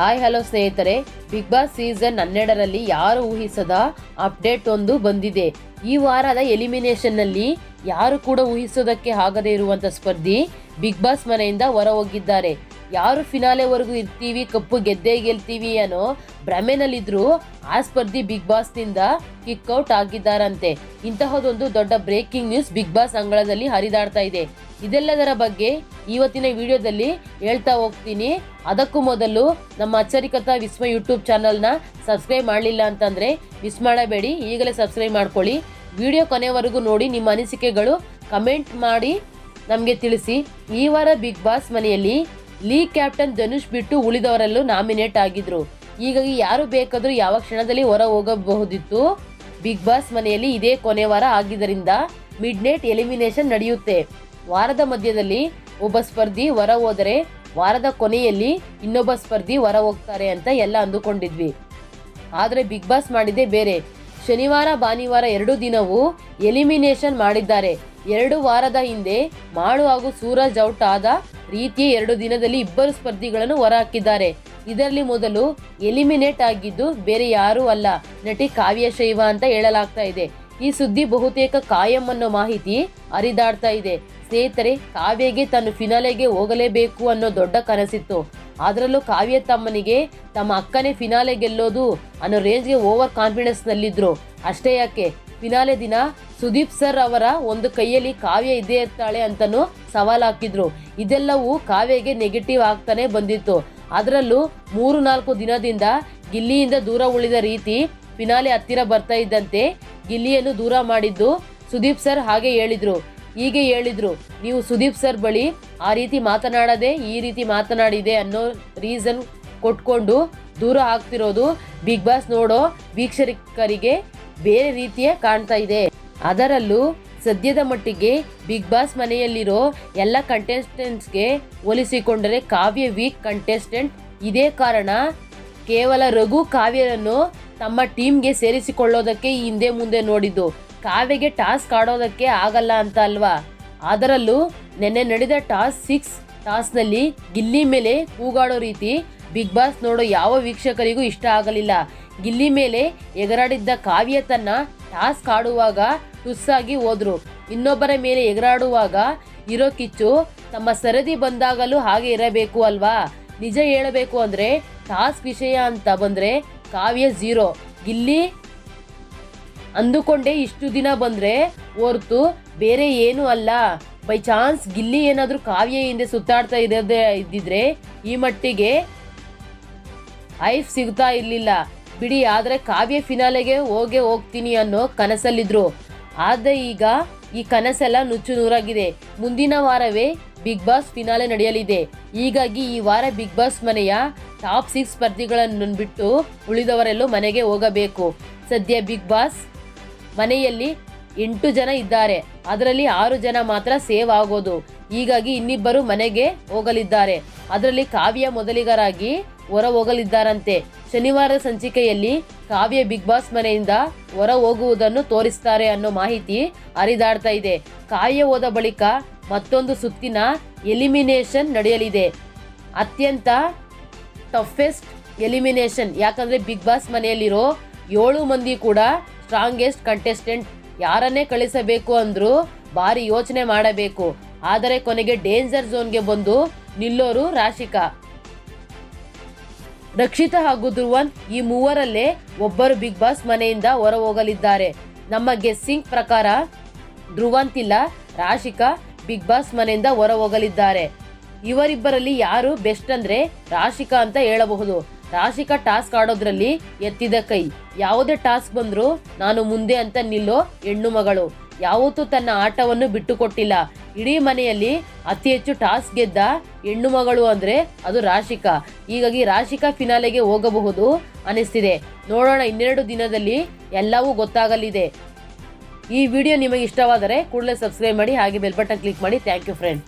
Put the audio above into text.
Hi hello ಸ್ನೇಹಿತರೆ. Bigg Boss season ಹನ್ನೆರಡರಲ್ಲಿ ಯಾರು ಊಹಿಸದ ಅಪ್ಡೇಟ್ ಒಂದು ಬಂದಿದೆ. ಈ ವಾರದ ಎಲಿಮಿನೇಷನ್ನಲ್ಲಿ ಯಾರು ಕೂಡ ಊಹಿಸೋದಕ್ಕೆ ಆಗದೇ ಇರುವಂಥ ಸ್ಪರ್ಧಿ ಬಿಗ್ ಬಾಸ್ ಮನೆಯಿಂದ ಹೊರ ಹೋಗಿದ್ದಾರೆ ಯಾರು ಫಿನಾಲೆವರೆಗೂ ಇರ್ತೀವಿ, ಕಪ್ಪು ಗೆದ್ದೇ ಗೆಲ್ತೀವಿ ಅನ್ನೋ ಭ್ರಮೆನಲ್ಲಿದ್ದರೂ ಆ ಸ್ಪರ್ಧಿ ಬಿಗ್ ಬಾಸ್ನಿಂದ ಕಿಕ್ಔಟ್ ಆಗಿದ್ದಾರಂತೆ. ಇಂತಹದೊಂದು ದೊಡ್ಡ ಬ್ರೇಕಿಂಗ್ ನ್ಯೂಸ್ ಬಿಗ್ ಬಾಸ್ ಅಂಗಳದಲ್ಲಿ ಹರಿದಾಡ್ತಾ ಇದೆ. ಇದೆಲ್ಲದರ ಬಗ್ಗೆ ಇವತ್ತಿನ ವಿಡಿಯೋದಲ್ಲಿ ಹೇಳ್ತಾ ಹೋಗ್ತೀನಿ. ಅದಕ್ಕೂ ಮೊದಲು ನಮ್ಮ ಅಚ್ಚರಿಕತಾ ವಿಸ್ಮ ಯೂಟ್ಯೂಬ್ ಚಾನಲ್ನ ಸಬ್ಸ್ಕ್ರೈಬ್ ಮಾಡಲಿಲ್ಲ ಅಂತಂದರೆ ಮಿಸ್ ಮಾಡಬೇಡಿ. ಈಗಲೇ ಸಬ್ಸ್ಕ್ರೈಬ್ ಮಾಡ್ಕೊಳ್ಳಿ. ವಿಡಿಯೋ ಕೊನೆವರೆಗೂ ನೋಡಿ ನಿಮ್ಮ ಅನಿಸಿಕೆಗಳು ಕಮೆಂಟ್ ಮಾಡಿ ನಮಗೆ ತಿಳಿಸಿ. ಈ ವಾರ ಬಿಗ್ ಬಾಸ್ ಮನೆಯಲ್ಲಿ ಲೀಗ್ ಕ್ಯಾಪ್ಟನ್ ಧನುಷ್ ಬಿಟ್ಟು ಉಳಿದವರಲ್ಲೂ ನಾಮಿನೇಟ್ ಆಗಿದ್ರು. ಹೀಗಾಗಿ ಯಾರು ಬೇಕಾದರೂ ಯಾವ ಕ್ಷಣದಲ್ಲಿ ಹೊರ ಹೋಗಬಹುದಿತ್ತು. ಬಿಗ್ ಬಾಸ್ ಮನೆಯಲ್ಲಿ ಇದೇ ಕೊನೆ ವಾರ ಆಗಿದ್ದರಿಂದ ಮಿಡ್ ನೈಟ್ ಎಲಿಮಿನೇಷನ್ ನಡೆಯುತ್ತೆ. ವಾರದ ಮಧ್ಯದಲ್ಲಿ ಒಬ್ಬ ಸ್ಪರ್ಧಿ ಹೊರ ಹೋದರೆ ವಾರದ ಕೊನೆಯಲ್ಲಿ ಇನ್ನೊಬ್ಬ ಸ್ಪರ್ಧಿ ಹೊರ ಹೋಗ್ತಾರೆ ಅಂತ ಎಲ್ಲ ಅಂದುಕೊಂಡಿದ್ವಿ. ಆದರೆ ಬಿಗ್ ಬಾಸ್ ಮಾಡಿದೆ ಬೇರೆ. ಶನಿವಾರ, ಭಾನುವಾರ ಎರಡು ದಿನವೂ ಎಲಿಮಿನೇಷನ್ ಮಾಡಿದ್ದಾರೆ. ಎರಡು ವಾರದ ಹಿಂದೆ ಮಾಡು ಹಾಗೂ ಸೂರಜ್ ಔಟ್ ಆದ ರೀತಿಯ ಎರಡು ದಿನದಲ್ಲಿ ಇಬ್ಬರು ಸ್ಪರ್ಧಿಗಳನ್ನು ಹೊರಹಾಕಿದ್ದಾರೆ. ಇದರಲ್ಲಿ ಮೊದಲು ಎಲಿಮಿನೇಟ್ ಆಗಿದ್ದು ಬೇರೆ ಯಾರೂ ಅಲ್ಲ. ನಟಿ ಕಾವ್ಯ ಶೈವ ಅಂತ ಹೇಳಲಾಗ್ತಾ ಇದೆ. ಈ ಸುದ್ದಿ ಬಹುತೇಕ ಕಾಯಂ ಅನ್ನೋ ಮಾಹಿತಿ ಹರಿದಾಡ್ತಾ ಇದೆ. ಸ್ನೇಹಿತರೆ, ಕಾವ್ಯಗೆ ತನ್ನ ಫಿನಾಲೆಗೆ ಹೋಗಲೇಬೇಕು ಅನ್ನೋ ದೊಡ್ಡ ಕನಸಿತ್ತು. ಅದರಲ್ಲೂ ಕಾವ್ಯ ತಮ್ಮನಿಗೆ ತಮ್ಮ ಅಕ್ಕನೇ ಫಿನಾಲೆ ಗೆಲ್ಲೋದು ಅನ್ನೋ ರೇಂಜ್ಗೆ ಓವರ್ ಕಾನ್ಫಿಡೆನ್ಸ್ನಲ್ಲಿದ್ದರು ಅಷ್ಟೇ ಯಾಕೆ? ಫಿನಾಲೆ ದಿನ ಸುದೀಪ್ ಸರ್ ಅವರ ಒಂದು ಕೈಯಲ್ಲಿ ಕಾವ್ಯ ಇದ್ದೇ ಇರ್ತಾಳೆ ಅಂತಲೂ ಸವಾಲ್ ಹಾಕಿದ್ರು. ಇದೆಲ್ಲವೂ ಕಾವ್ಯಗೆ ನೆಗೆಟಿವ್ ಆಗ್ತಾನೆ ಬಂದಿತ್ತು. ಅದರಲ್ಲೂ ಮೂರು ನಾಲ್ಕು ದಿನದಿಂದ ಗಿಲ್ಲಿಯಿಂದ ದೂರ ಉಳಿದ ರೀತಿ ಫಿನಾಲೆ ಹತ್ತಿರ ಬರ್ತಾ ಇದ್ದಂತೆ ಗಿಲ್ಲಿಯನ್ನು ದೂರ ಮಾಡಿದ್ದು ಸುದೀಪ್ ಸರ್ ಹಾಗೆ ಹೇಳಿದ್ರು. ಹೀಗೆ ಹೇಳಿದ್ರು. ನೀವು ಸುದೀಪ್ ಸರ್ ಬಳಿ ಆ ರೀತಿ ಮಾತನಾಡದೆ, ಈ ರೀತಿ ಮಾತನಾಡಿದೆ ಅನ್ನೋ ರೀಸನ್ ಕೊಟ್ಕೊಂಡು ದೂರ ಆಗ್ತಿರೋದು ಬಿಗ್ ಬಾಸ್ ನೋಡೋ ವೀಕ್ಷಕರಿಗೆ ಬೇರೆ ರೀತಿಯ ಕಾಣ್ತಾ ಇದೆ. ಅದರಲ್ಲೂ ಸದ್ಯದ ಮಟ್ಟಿಗೆ ಬಿಗ್ ಬಾಸ್ ಮನೆಯಲ್ಲಿರೋ ಎಲ್ಲ ಕಂಟೆಸ್ಟೆಂಟ್ಸ್ಗೆ ಹೋಲಿಸಿಕೊಂಡರೆ ಕಾವ್ಯ ವೀಕ್ ಕಂಟೆಸ್ಟೆಂಟ್ ಇದೇ ಕಾರಣ ಕೇವಲ ರಘು ಕಾವ್ಯರನ್ನು ತಮ್ಮ ಟೀಮ್ಗೆ ಸೇರಿಸಿಕೊಳ್ಳೋದಕ್ಕೆ ಹಿಂದೆ ಮುಂದೆ ನೋಡಿದ್ದು. ಕಾವ್ಯಗೆ ಟಾಸ್ಕ್ ಆಡೋದಕ್ಕೆ ಆಗಲ್ಲ ಅಂತ ಅಲ್ವಾ? ಅದರಲ್ಲೂ ನಿನ್ನೆ ನಡೆದ ಟಾಸ್ ಸಿಕ್ಸ್ ಟಾಸ್ನಲ್ಲಿ ಗಿಲ್ಲಿ ಮೇಲೆ ಕೂಗಾಡೋ ರೀತಿ ಬಿಗ್ ಬಾಸ್ ನೋಡೋ ಯಾವ ವೀಕ್ಷಕರಿಗೂ ಇಷ್ಟ ಆಗಲಿಲ್ಲ. ಗಿಲ್ಲಿ ಮೇಲೆ ಎಗರಾಡಿದ್ದ ಕಾವ್ಯ ತನ್ನ ಟಾಸ್ಕ್ ಆಡುವಾಗ ಟುಸ್ಸಾಗಿ ಹೋದ್ರು. ಇನ್ನೊಬ್ಬರ ಮೇಲೆ ಎಗರಾಡುವಾಗ ಇರೋ ಕಿಚ್ಚು ತಮ್ಮ ಸರದಿ ಬಂದಾಗಲೂ ಹಾಗೆ ಇರಬೇಕು ಅಲ್ವಾ? ನಿಜ ಹೇಳಬೇಕು ಅಂದರೆ ಟಾಸ್ಕ್ ವಿಷಯ ಅಂತ ಬಂದರೆ ಕಾವ್ಯ ಝೀರೋ. ಗಿಲ್ಲಿ ಅಂದುಕೊಂಡೇ ಇಷ್ಟು ದಿನ ಬಂದ್ರೆ ಹೊರ್ತು ಬೇರೆ ಏನೂ ಅಲ್ಲ. ಬೈ ಚಾನ್ಸ್ ಗಿಲ್ಲಿ ಏನಾದರೂ ಕಾವ್ಯ ಹಿಂದೆ ಸುತ್ತಾಡ್ತಾ ಇರೋದೇ ಇದ್ದಿದ್ರೆ ಈ ಮಟ್ಟಿಗೆ ಐಫ್ ಸಿಗ್ತಾ ಇರಲಿಲ್ಲ. ಬಿಡಿ, ಆದರೆ ಕಾವ್ಯ ಫಿನಾಲೆಗೆ ಹೋಗೇ ಹೋಗ್ತೀನಿ ಅನ್ನೋ ಕನಸಲ್ಲಿದ್ರು. ಆದರೆ ಈಗ ಈ ಕನಸೆಲ್ಲ ನುಚ್ಚು ನೂರಾಗಿದೆ. ಮುಂದಿನ ವಾರವೇ ಬಿಗ್ ಬಾಸ್ ಫಿನಾಲೆ ನಡೆಯಲಿದೆ. ಹೀಗಾಗಿ ಈ ವಾರ ಬಿಗ್ ಬಾಸ್ ಮನೆಯ ಟಾಪ್ ಸಿಕ್ಸ್ ಸ್ಪರ್ಧಿಗಳನ್ನು ಬಿಟ್ಟು ಉಳಿದವರೆಲ್ಲೂ ಮನೆಗೆ ಹೋಗಬೇಕು. ಸದ್ಯ ಬಿಗ್ ಬಾಸ್ ಮನೆಯಲ್ಲಿ ಎಂಟು ಜನ ಇದ್ದಾರೆ. ಅದರಲ್ಲಿ ಆರು ಜನ ಮಾತ್ರ ಸೇವ್ ಆಗೋದು. ಹೀಗಾಗಿ ಇನ್ನಿಬ್ಬರು ಮನೆಗೆ ಹೋಗಲಿದ್ದಾರೆ. ಅದರಲ್ಲಿ ಕಾವ್ಯ ಮೊದಲಿಗರಾಗಿ ಹೊರ ಹೋಗಲಿದ್ದಾರಂತೆ ಶನಿವಾರದ ಸಂಚಿಕೆಯಲ್ಲಿ ಕಾವ್ಯ ಬಿಗ್ ಬಾಸ್ ಮನೆಯಿಂದ ಹೊರ ಹೋಗುವುದನ್ನು ತೋರಿಸ್ತಾರೆ ಅನ್ನೋ ಮಾಹಿತಿ ಹರಿದಾಡ್ತಾ ಇದೆ. ಕಾವ್ಯ ಹೋದ ಬಳಿಕ ಮತ್ತೊಂದು ಸುತ್ತಿನ ಎಲಿಮಿನೇಷನ್ ನಡೆಯಲಿದೆ. ಅತ್ಯಂತ ಟಫೆಸ್ಟ್ ಎಲಿಮಿನೇಷನ್. ಯಾಕಂದ್ರೆ ಬಿಗ್ ಬಾಸ್ ಮನೆಯಲ್ಲಿರೋ ಏಳು ಮಂದಿ ಕೂಡ ಸ್ಟ್ರಾಂಗೆಸ್ಟ್ ಕಂಟೆಸ್ಟೆಂಟ್ ಯಾರನ್ನೇ ಕಳಿಸಬೇಕು ಅಂದರೂ ಭಾರಿ ಯೋಚನೆ ಮಾಡಬೇಕು. ಆದರೆ ಕೊನೆಗೆ ಡೇಂಜರ್ ಝೋನ್ಗೆ ಬಂದು ನಿಲ್ಲೋರು ರಾಶಿಕಾ. ರಕ್ಷಿತಾ ಹಾಗೂ ಧ್ರುವನ್ ಈ ಮೂವರಲ್ಲೇ ಒಬ್ಬರು ಬಿಗ್ ಬಾಸ್ ಮನೆಯಿಂದ ಹೊರ ಹೋಗಲಿದ್ದಾರೆ ನಮ್ಮ ಗೆಸ್ಸಿಂಗ್ ಪ್ರಕಾರ ಧ್ರುವಂತಿಲ್ಲ, ರಾಶಿಕಾ ಬಿಗ್ ಬಾಸ್ ಮನೆಯಿಂದ ಹೊರ ಹೋಗಲಿದ್ದಾರೆ ಇವರಿಬ್ಬರಲ್ಲಿ ಯಾರು ಬೆಸ್ಟ್ ಅಂದ್ರೆ ರಾಶಿಕಾ ಅಂತ ಹೇಳಬಹುದು. ರಾಶಿಕಾ ಟಾಸ್ಕ್ ಆಡೋದ್ರಲ್ಲಿ ಎತ್ತಿದ ಕೈ. ಯಾವುದೇ ಟಾಸ್ಕ್ ಬಂದರೂ ನಾನು ಮುಂದೆ ಅಂತ ನಿಲ್ಲೋ ಹೆಣ್ಣು ಮಗಳು. ಯಾವತ್ತೂ ತನ್ನ ಆಟವನ್ನು ಬಿಟ್ಟುಕೊಟ್ಟಿಲ್ಲ. ಇಡೀ ಮನೆಯಲ್ಲಿ ಅತಿ ಹೆಚ್ಚು ಟಾಸ್ಕ್ ಗೆದ್ದ ಹೆಣ್ಣು ಮಗಳು ಅಂದ್ರೆ ಅದು ರಾಶಿಕಾ. ಹೀಗಾಗಿ ರಾಶಿಕಾ ಫಿನಾಲೆಗೆ ಹೋಗಬಹುದು ಅನಿಸ್ತಿದೆ. ನೋಡೋಣ ಇನ್ನೆರಡು ದಿನದಲ್ಲಿ ಎಲ್ಲವೂ ಗೊತ್ತಾಗಲಿದೆ. ಈ ವಿಡಿಯೋ ನಿಮಗೆ ಇಷ್ಟವಾದರೆ ಕೂಡಲೇ ಸಬ್ಸ್ಕ್ರೈಬ್ ಮಾಡಿ ಹಾಗೆ ಬೆಲ್ ಬಟನ್ ಕ್ಲಿಕ್ ಮಾಡಿ. Thank you friend.